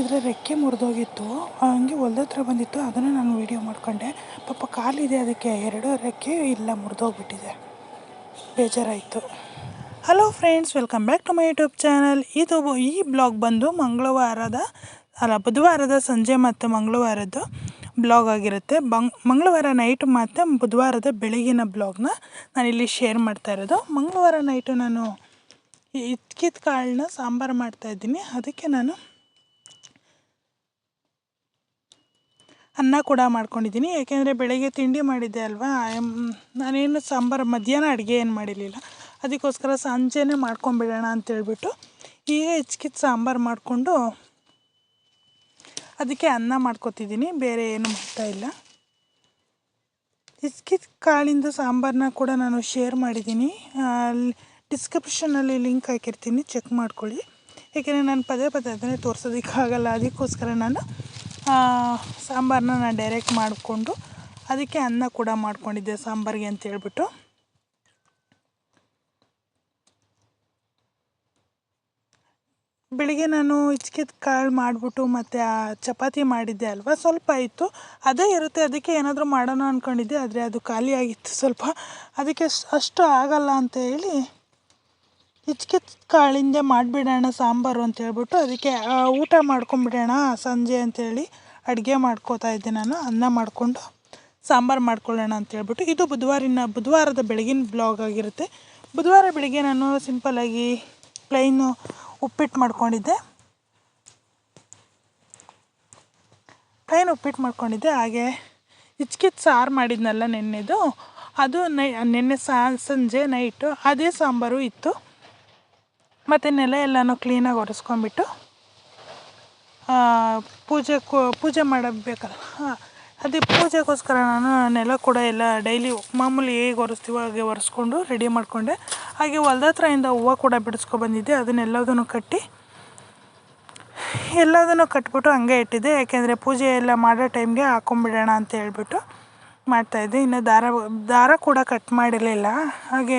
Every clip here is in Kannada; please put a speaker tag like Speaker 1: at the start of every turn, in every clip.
Speaker 1: ಇದರ ರೆಕ್ಕೆ ಮುರಿದೋಗಿತ್ತು. ಹಂಗೆ ಹೊಲ್ದ ಹತ್ರ ಬಂದಿತ್ತು. ಅದನ್ನು ನಾನು ವೀಡಿಯೋ ಮಾಡ್ಕೊಂಡೆ. ಪಾಪ ಕಾಲಿದೆ ಅದಕ್ಕೆ. ಎರಡು ರೆಕ್ಕೆ ಇಲ್ಲ, ಮುರಿದೋಗ್ಬಿಟ್ಟಿದೆ. ಬೇಜಾರಾಯಿತು. Hello friends welcome back to my YouTube channel ಇದು ಈ ಬ್ಲಾಗ್ ಬಂದು ಮಂಗಳವಾರದ, ಅಲ್ಲ ಬುಧವಾರದ ಸಂಜೆ ಮತ್ತು ಮಂಗಳವಾರದ್ದು ಬ್ಲಾಗ್ ಆಗಿರುತ್ತೆ. ಬಂಗ್, ಮಂಗಳವಾರ ನೈಟ್ ಮತ್ತು ಬುಧವಾರದ ಬೆಳಗಿನ ಬ್ಲಾಗ್ನ ನಾನಿಲ್ಲಿ ಶೇರ್ ಮಾಡ್ತಾ ಇರೋದು. ಮಂಗಳವಾರ ನೈಟು ನಾನು ಇದ್ಕಿದ ಕಾಳನ್ನ ಸಾಂಬಾರು ಮಾಡ್ತಾಯಿದ್ದೀನಿ ಅದಕ್ಕೆ ನಾನು ಅನ್ನ ಕೂಡ ಮಾಡ್ಕೊಂಡಿದ್ದೀನಿ. ಯಾಕೆಂದರೆ ಬೆಳಗ್ಗೆ ತಿಂಡಿ ಮಾಡಿದ್ದೆ ಅಲ್ವಾ? ನಾನೇನು ಸಾಂಬಾರು, ಮಧ್ಯಾಹ್ನ ಅಡುಗೆ ಏನು ಮಾಡಿರಲಿಲ್ಲ. ಅದಕ್ಕೋಸ್ಕರ ಸಂಜೆನೇ ಮಾಡ್ಕೊಂಬಿಡೋಣ ಅಂತೇಳ್ಬಿಟ್ಟು ಈಗ ಹೆಚ್ಕಿದ ಸಾಂಬಾರು ಮಾಡಿಕೊಂಡು ಅದಕ್ಕೆ ಅನ್ನ ಮಾಡ್ಕೊತಿದ್ದೀನಿ. ಬೇರೆ ಏನು ಮಾಡ್ತಾಯಿಲ್ಲ ಇಸ್ಕಿದ ಕಾಳಿಂದ ಸಾಂಬಾರನ್ನ ಕೂಡ ನಾನು ಶೇರ್ ಮಾಡಿದ್ದೀನಿ. ಡಿಸ್ಕ್ರಿಪ್ಷನಲ್ಲಿ ಲಿಂಕ್ ಹಾಕಿರ್ತೀನಿ. ಚೆಕ್ ಮಾಡ್ಕೊಳ್ಳಿ. ಏಕೆಂದರೆ ನಾನು ಪದೇ ಪದೇ ಅದನ್ನೇ ತೋರಿಸೋದಕ್ಕಾಗಲ್ಲ. ಅದಕ್ಕೋಸ್ಕರ ನಾನು ಸಾಂಬಾರನ್ನ ನಾನು ಡೈರೆಕ್ಟ್ ಮಾಡಿಕೊಂಡು ಅದಕ್ಕೆ ಅನ್ನ ಕೂಡ ಮಾಡ್ಕೊಂಡಿದ್ದೆ ಸಾಂಬಾರಿಗೆ ಅಂತ ಹೇಳ್ಬಿಟ್ಟು. ಬೆಳಿಗ್ಗೆ ನಾನು ಇಚ್ಕಿದ ಕಾಳು ಮಾಡಿಬಿಟ್ಟು ಮತ್ತು ಆ ಚಪಾತಿ ಮಾಡಿದ್ದೆ ಅಲ್ವಾ? ಸ್ವಲ್ಪ ಇತ್ತು ಅದೇ ಇರುತ್ತೆ, ಅದಕ್ಕೆ ಏನಾದರೂ ಮಾಡೋಣ ಅಂದ್ಕೊಂಡಿದ್ದೆ ಆದರೆ ಅದು ಖಾಲಿಯಾಗಿತ್ತು ಸ್ವಲ್ಪ. ಅದಕ್ಕೆ ಅಷ್ಟು ಆಗಲ್ಲ ಅಂತ ಹೇಳಿ ಹಿಚ್ಕಿದ ಕಾಳಿಂದೆ ಮಾಡಿಬಿಡೋಣ ಸಾಂಬಾರು ಅಂತ ಹೇಳ್ಬಿಟ್ಟು ಅದಕ್ಕೆ ಊಟ ಮಾಡ್ಕೊಂಬಿಡೋಣ ಸಂಜೆ ಅಂತೇಳಿ ಅಡುಗೆ ಮಾಡ್ಕೋತಾ ಇದ್ದೆ ನಾನು, ಅನ್ನ ಮಾಡಿಕೊಂಡು ಸಾಂಬಾರು ಮಾಡ್ಕೊಳ್ಳೋಣ ಅಂತ ಹೇಳ್ಬಿಟ್ಟು. ಇದು ಬುಧವಾರಿನ, ಬುಧವಾರದ ಬೆಳಗಿನ ಬ್ಲಾಗ್ ಆಗಿರುತ್ತೆ. ಬುಧವಾರ ಬೆಳಗ್ಗೆ ನಾನು ಸಿಂಪಲ್ಲಾಗಿ ಪ್ಲೈನು ಉಪ್ಪಿಟ್ಟು ಮಾಡ್ಕೊಂಡಿದ್ದೆ. ಪ್ಲೈನ್ ಉಪ್ಪಿಟ್ಟು ಮಾಡ್ಕೊಂಡಿದ್ದೆ, ಹಾಗೆ ಹಿಚ್ಕಿತ್ ಸಾರು ಮಾಡಿದ್ನಲ್ಲ ನೆನ್ನೆದು. ಅದು ನೈ, ನೆನ್ನೆ ಸಾ, ಸಂಜೆ ನೈಟು ಅದೇ ಸಾಂಬಾರು ಇತ್ತು. ಮತ್ತು ನೆಲ ಎಲ್ಲನೂ ಕ್ಲೀನಾಗಿ ಒರೆಸ್ಕೊಂಬಿಟ್ಟು ಪೂಜೆ ಪೂಜೆ ಮಾಡಬೇಕಲ್ಲ, ಹಾಂ. ಅದೇ ಪೂಜೆಗೋಸ್ಕರ ನಾನು ನೆಲ ಕೂಡ ಎಲ್ಲ ಡೈಲಿ ಮಾಮೂಲಿ ಹೇಗೆ ಒರೆಸ್ತೀವೋ ಹಾಗೆ ಒರೆಸ್ಕೊಂಡು ರೆಡಿ ಮಾಡಿಕೊಂಡೆ. ಹಾಗೆ ಹೊಲ್ದ ಹತ್ರದಿಂದ ಹೂವು ಕೂಡ ಬಿಡಿಸ್ಕೊಬಂದಿದ್ದೆ ಅದನ್ನೆಲ್ಲದನ್ನು ಕಟ್ಟಿ, ಎಲ್ಲದನ್ನು ಕಟ್ಬಿಟ್ಟು ಹಂಗೆ ಇಟ್ಟಿದ್ದೆ. ಯಾಕೆಂದರೆ ಪೂಜೆ ಎಲ್ಲ ಮಾಡೋ ಟೈಮ್ಗೆ ಹಾಕೊಂಬಿಡೋಣ ಅಂತ ಹೇಳ್ಬಿಟ್ಟು ಮಾಡ್ತಾಯಿದ್ದೆ ಇನ್ನು ದಾರ ದಾರ ಕೂಡ ಕಟ್ ಮಾಡಿರಲಿಲ್ಲ. ಹಾಗೆ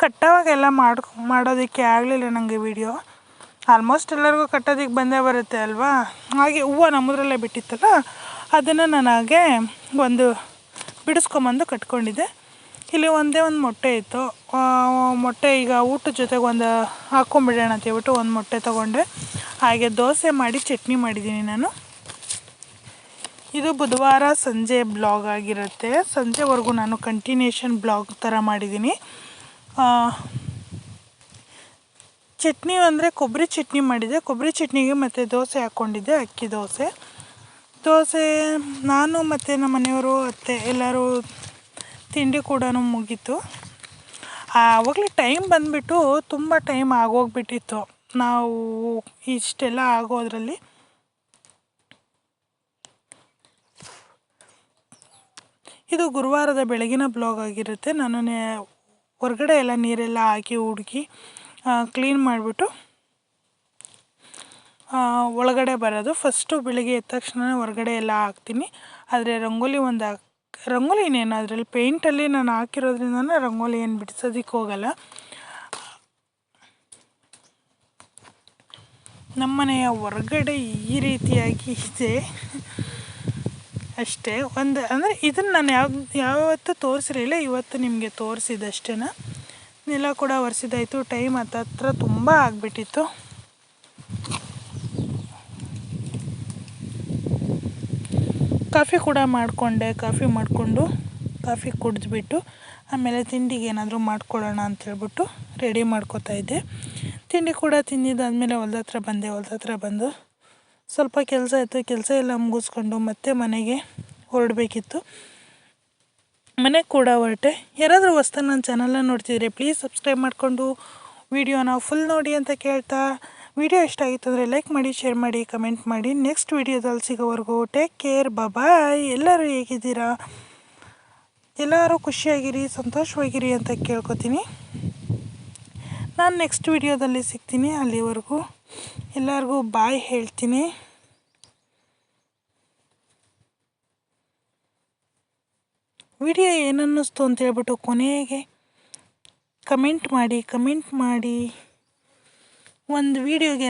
Speaker 1: ಕಟ್ಟೋವಾಗೆಲ್ಲ ಮಾಡ್ಕೊ, ಮಾಡೋದಕ್ಕೆ ಆಗಲಿಲ್ಲ ನನಗೆ ವೀಡಿಯೋ ಆಲ್ಮೋಸ್ಟ್ ಎಲ್ಲರಿಗೂ ಕಟ್ಟೋದಕ್ಕೆ ಬಂದೇ ಬರುತ್ತೆ ಅಲ್ವಾ? ಹಾಗೆ ಹೂವು ನಮ್ಮದ್ರಲ್ಲೇ ಬಿಟ್ಟಿತ್ತಲ್ಲ, ಅದನ್ನು ನಾನು ಹಾಗೆ ಒಂದು ಬಿಡಿಸ್ಕೊಂಬಂದು ಕಟ್ಕೊಂಡಿದ್ದೆ. ಇಲ್ಲಿ ಒಂದೇ ಒಂದು ಮೊಟ್ಟೆ ಇತ್ತು. ಮೊಟ್ಟೆ ಈಗ ಊಟದ ಜೊತೆಗೆ ಒಂದು ಹಾಕ್ಕೊಂಬಿಡೋಣ ಅಂತ ಹೇಳ್ಬಿಟ್ಟು ಒಂದು ಮೊಟ್ಟೆ ತೊಗೊಂಡೆ. ಹಾಗೆ ದೋಸೆ ಮಾಡಿ ಚಟ್ನಿ ಮಾಡಿದ್ದೀನಿ ನಾನು. ಇದು ಬುಧವಾರ ಸಂಜೆ ಬ್ಲಾಗ್ ಆಗಿರುತ್ತೆ. ಸಂಜೆವರೆಗೂ ನಾನು ಕಂಟಿನ್ಯೂಷನ್ ಬ್ಲಾಗ್ ಥರ ಮಾಡಿದ್ದೀನಿ. ಚಟ್ನಿ ಅಂದರೆ ಕೊಬ್ಬರಿ ಚಟ್ನಿ ಮಾಡಿದ್ದೆ ಕೊಬ್ಬರಿ ಚಟ್ನಿಗೆ ಮತ್ತು ದೋಸೆ ಹಾಕ್ಕೊಂಡಿದ್ದೆ ಅಕ್ಕಿ ದೋಸೆ. ದೋಸೆ ನಾನು ಮತ್ತು ನಮ್ಮ ಮನೆಯವರು, ಅತ್ತೆ ಎಲ್ಲರೂ ತಿಂಡಿ ಕೂಡ ಮುಗೀತು. ಆವಾಗಲೇ ಟೈಮ್ ಬಂದುಬಿಟ್ಟು ತುಂಬ ಟೈಮ್ ಆಗೋಗ್ಬಿಟ್ಟಿತ್ತು. ನಾವು ಇಷ್ಟೆಲ್ಲ ಆಗೋದ್ರಲ್ಲಿ. ಇದು ಗುರುವಾರದ ಬೆಳಗಿನ ಬ್ಲಾಗ್ ಆಗಿರುತ್ತೆ. ನಾನು ಹೊರಗಡೆ ಎಲ್ಲ ನೀರೆಲ್ಲ ಹಾಕಿ ಹುಡುಕಿ ಕ್ಲೀನ್ ಮಾಡಿಬಿಟ್ಟು ಒಳಗಡೆ ಬರೋದು. ಫಸ್ಟು ಬೆಳಿಗ್ಗೆ ಎದ್ದ ತಕ್ಷಣ ಹೊರಗಡೆ ಎಲ್ಲ ಹಾಕ್ತೀನಿ. ಆದರೆ ರಂಗೋಲಿ ಒಂದು ರಂಗೋಲಿ ಇನ್ನೇನು ಅದರಲ್ಲಿ ಪೇಂಟಲ್ಲಿ ನಾನು ಹಾಕಿರೋದ್ರಿಂದ ರಂಗೋಲಿ ಏನು ಬಿಡಿಸೋದಕ್ಕೆ ಹೋಗಲ್ಲ. ನಮ್ಮನೆಯ ಹೊರಗಡೆ ಈ ರೀತಿಯಾಗಿ ಇದೆ. ಅಷ್ಟೇ. ಒಂದು, ಅಂದರೆ ಇದನ್ನು ನಾನು ಯಾವ, ಯಾವತ್ತೂ ತೋರಿಸಿರಲಿಲ್ಲ ಇವತ್ತು ನಿಮಗೆ ತೋರಿಸಿದಷ್ಟೇ ನೆಲ ಕೂಡ ಒರೆಸಿದಾಯಿತು. ಟೈಮ್ ಹತ್ತತ್ರ ತುಂಬ ಆಗಿಬಿಟ್ಟಿತ್ತು. ಕಾಫಿ ಕೂಡ ಮಾಡಿಕೊಂಡೆ. ಕಾಫಿ ಮಾಡಿಕೊಂಡು ಕಾಫಿ ಕುಡಿದ್ಬಿಟ್ಟು ಆಮೇಲೆ ತಿಂಡಿಗೆ ಏನಾದರೂ ಮಾಡ್ಕೊಳ್ಳೋಣ ಅಂಥೇಳ್ಬಿಟ್ಟು ರೆಡಿ ಮಾಡ್ಕೋತಾ ಇದ್ದೆ. ತಿಂಡಿ ಕೂಡ ತಿಂದಿದ್ದಾದಮೇಲೆ ಹೊಲ್ದ ಹತ್ರ ಬಂದೆ. ಹೊಲ್ದ ಹತ್ರ ಬಂದು ಸ್ವಲ್ಪ ಕೆಲಸ ಇತ್ತು, ಕೆಲಸ ಎಲ್ಲ ಮುಗಿಸ್ಕೊಂಡು ಮತ್ತೆ ಮನೆಗೆ ಹೊರಡಬೇಕಿತ್ತು. ಮನೆಗೆ ಕೂಡ ಹೊರಟೆ. ಯಾರಾದರೂ ವಸ್ತು ನನ್ನ ಚಾನಲ್ನ ನೋಡ್ತಿದ್ರೆ ಪ್ಲೀಸ್ ಸಬ್ಸ್ಕ್ರೈಬ್ ಮಾಡಿಕೊಂಡು ವಿಡಿಯೋನ ಫುಲ್ ನೋಡಿ ಅಂತ ಕೇಳ್ತಾ. ವಿಡಿಯೋ ಇಷ್ಟ ಆಗಿತ್ತು ಅಂದರೆ ಲೈಕ್ ಮಾಡಿ ಶೇರ್ ಮಾಡಿ ಕಮೆಂಟ್ ಮಾಡಿ. ನೆಕ್ಸ್ಟ್ ವಿಡಿಯೋದಲ್ಲಿ ಸಿಗೋವರೆಗೂ ಟೇಕ್ ಕೇರ್ ಬಾಯ್ ಎಲ್ಲರೂ ಹೇಗಿದ್ದೀರಾ? ಎಲ್ಲರೂ ಖುಷಿಯಾಗಿರಿ, ಸಂತೋಷವಾಗಿರಿ ಅಂತ ಕೇಳ್ಕೊತೀನಿ. ನಾನು ನೆಕ್ಸ್ಟ್ ವಿಡಿಯೋದಲ್ಲಿ ಸಿಗ್ತೀನಿ ಅಲ್ಲಿವರೆಗೂ. ಎಲ್ಲರಿಗೂ ಬಾಯ್ ಹೇಳ್ತೀನಿ. ವಿಡಿಯೋ ಏನನ್ನಿಸ್ತು ಅಂತ ಹೇಳ್ಬಿಟ್ಟು ಕೊನೆಗೆ ಕಮೆಂಟ್ ಮಾಡಿ ಕಮೆಂಟ್ ಮಾಡಿ. ಒಂದು ವೀಡಿಯೋಗೆ